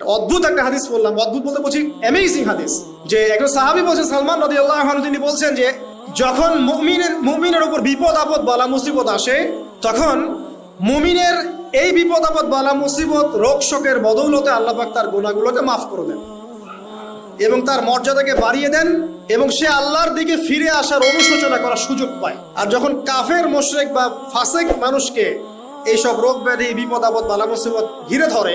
অদ্ভুত একটা হাদিস বললাম অদ্ভুত বলতে বলছি অ্যামেজিং হাদিস। যে একজন সাহাবি বলছেন, সালমান নদী আল্লাহ তিনি বলছেন যে, যখন মুমিনের মুমিনের উপর বিপদ আপদ, বালা, মুসিবত আসে, তখন মুমিনের এই বিপদ আপদ, বালা, মুসিবত, রোগ, শোকের বদৌলতে আল্লাহ পাক তার গুণাগুলোকে মাফ করে দেন এবং তার মর্যাদাকে বাড়িয়ে দেন এবং সে আল্লাহর দিকে ফিরে আসার অনুশোচনা করার সুযোগ পায়। আর যখন কাফের, মোশরেক বা ফাসেক মানুষকে এইসব রোগ ব্যাধি, বিপদ আপদ, বালা, মুসিবত ঘিরে ধরে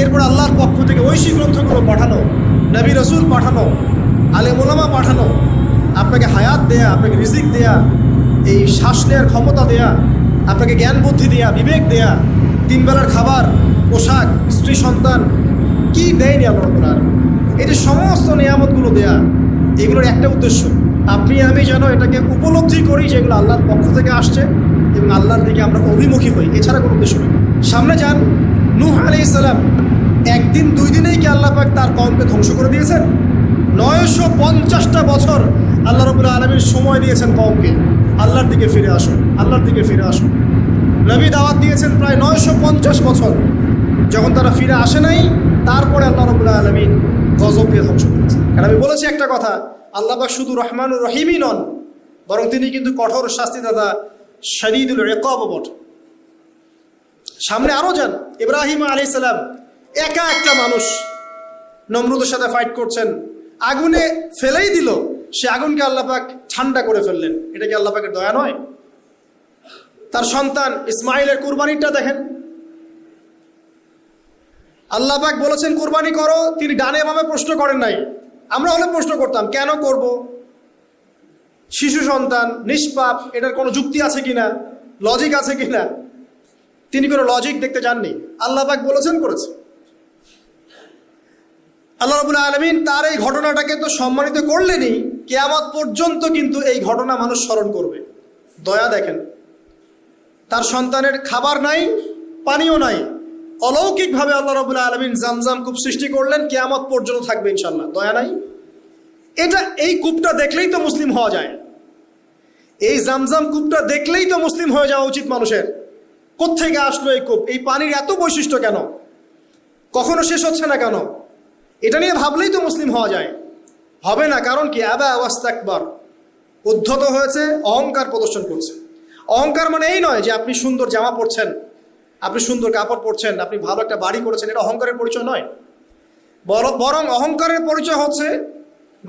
এরপর আল্লাহর পক্ষ থেকে ঐশী গ্রন্থগুলো পাঠানো, নবী রসুল পাঠানো আলেম ওলামা পাঠানো, আপনাকে হায়াত দেয়া, আপনাকে রিজিক দেয়া, এই শ্বাস নেওয়ার ক্ষমতা দেয়া, আপনাকে জ্ঞান বুদ্ধি দেয়া, বিবেক দেয়া, তিন বেলার খাবার, পোশাক, স্ত্রী সন্তান, কি দেয়নি আল্লাহ আলামিন? এই যে সমস্ত নিয়ামতগুলো দেয়া, এগুলোর একটা উদ্দেশ্য, আপনি আমি যেন এটাকে উপলব্ধি করি যেগুলো আল্লাহর পক্ষ থেকে আসছে এবং আল্লাহর দিকে আমরা অভিমুখী হই এছাড়া কোনো উদ্দেশ্য নেই। সামনে যান, নূহ আলি ইসলাম একদিন দুই দিনেই কি আল্লাহ পাক তার কমকে ধ্বংস করে দিয়েছেন? নয়শো পঞ্চাশটা বছর আল্লাহ রবুল্লা আলমীর সময় দিয়েছেন কমকে আল্লাহর দিকে ফিরে আসুন, আল্লাহর দিকে ফিরে আসুন। নবী দাওয়াত দিয়েছেন প্রায় নয়শো পঞ্চাশ বছর। যখন তারা ফিরে আসে নাই, তারপরে আল্লাহ রবুল্লা আলমিন গজব দিয়ে ধ্বংস করেছেন। কারণ আমি বলেছি একটা কথা, আল্লাহ পাক শুধু রহমানুর রহিমই নন, বরং তিনি কিন্তু কঠোর শাস্তিদাতা শরীদুল রেকব বট সামনে আরও যান। ইব্রাহিম আলি সালাম একা একটা মানুষ নমরুদের সাথে ফাইট করছেন। আগুনে ফেলেই দিল। সে আগুনকে আল্লাপাক ঠান্ডা করে ফেললেন। এটা কি আল্লাপাকের দয়া নয়? তার সন্তান ইসমাইলের কুরবানিটা দেখেন। আল্লাপাক বলেছেন, কুরবানি করো। তিনি ডানে বামে প্রশ্ন করেন নাই। আমরা হলে প্রশ্ন করতাম, কেন করব? শিশু সন্তান, নিষ্পাপ, এটার কোনো যুক্তি আছে কিনা? লজিক আছে কিনা? তিনি কোনো লজিক দেখতে যাননি আল্লাপাক বলেছেন করেছে আল্লাহ রবুল্লা আলমিন তার এই ঘটনাটাকে তো সম্মানিত করলেনই, কেয়ামত পর্যন্ত কিন্তু এই ঘটনা মানুষ স্মরণ করবে। দয়া দেখেন, তার সন্তানের খাবার নাই, পানিও নাই। অলৌকিকভাবে আল্লাহ রবুল্লা আলমিন জামজাম কূপ সৃষ্টি করলেন, কেয়ামত পর্যন্ত থাকবে ইনশাল্লাহ দয়া নাই? এটা এই কূপটা দেখলেই তো মুসলিম হওয়া যায়। এই জামজাম কূপটা দেখলেই তো মুসলিম হয়ে যাওয়া উচিত মানুষের। কোথেকে আসলো এই কূপ? এই পানির এত বৈশিষ্ট্য কেন? কখনো শেষ হচ্ছে না কেন? এটা নিয়ে ভাবলেই তো মুসলিম হওয়া যায়। হবে না, কারণ কি? আবা আওয়াস্তাকবার উদ্ধত হয়েছে, অহংকার প্রদর্শন করছে। অহংকার মানে এই নয় যে আপনি সুন্দর জামা পরছেন, আপনি সুন্দর কাপড় পরছেন, আপনি ভালো একটা বাড়ি করেছেন, এটা অহংকারের পরিচয় নয়। বরং অহংকারের পরিচয় হচ্ছে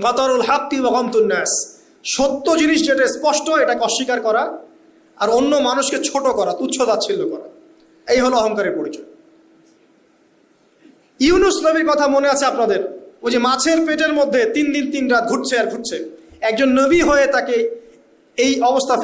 গতরুল হাক্তি বগমতুন্নাস সত্য জিনিস যেটা স্পষ্ট, এটাকে অস্বীকার করা আর অন্য মানুষকে ছোট করা, তুচ্ছ তাচ্ছিল্য করা। এই হলো অহংকারের পরিচয়। ইউনুস নবীর কথা মনে আছে আপনাদের? ওই যে মাছের পেটের মধ্যে তিন দিন তিন রাত ঘুরছে আর ঘুরছে। একজন নবী হয়ে তাকে এই অবস্থা